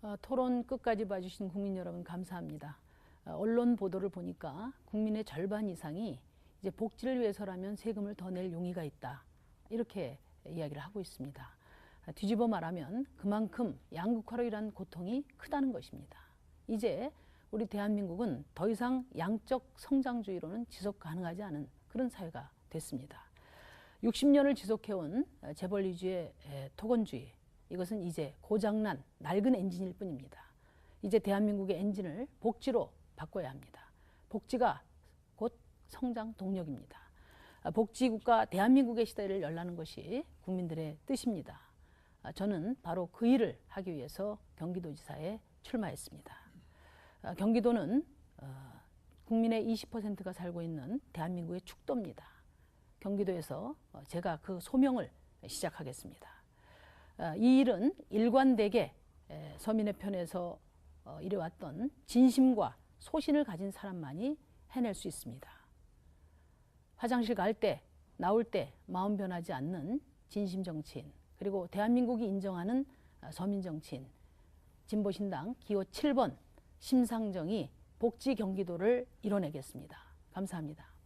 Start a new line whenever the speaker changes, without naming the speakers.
어, 토론 끝까지 봐주신 국민 여러분 감사합니다. 어, 언론 보도를 보니까 국민의 절반 이상이 이제 복지를 위해서라면 세금을 더 낼 용의가 있다. 이렇게 이야기를 하고 있습니다. 아, 뒤집어 말하면 그만큼 양극화로 인한 고통이 크다는 것입니다. 이제 우리 대한민국은 더 이상 양적 성장주의로는 지속 가능하지 않은 그런 사회가 됐습니다. 60년을 지속해온 재벌 위주의 에, 토건주의 이것은 이제 고장난 낡은 엔진일 뿐입니다. 이제 대한민국의 엔진을 복지로 바꿔야 합니다. 복지가 곧 성장 동력입니다. 아, 복지국가 대한민국의 시대를 열라는 것이 국민들의 뜻입니다. 아, 저는 바로 그 일을 하기 위해서 경기도지사에 출마했습니다. 아, 경기도는 어, 국민의 20%가 살고 있는 대한민국의 축도입니다. 경기도에서 어, 제가 그 소명을 시작하겠습니다. 아, 이 일은 일관되게 에, 서민의 편에서 어, 이래왔던 진심과 소신을 가진 사람만이 해낼 수 있습니다. 화장실 갈 때, 나올 때 마음 변하지 않는 진심 정치인, 그리고 대한민국이 인정하는 아, 서민 정치인, 진보신당 기호 7번 심상정이 복지 경기도를 이뤄내겠습니다. 감사합니다.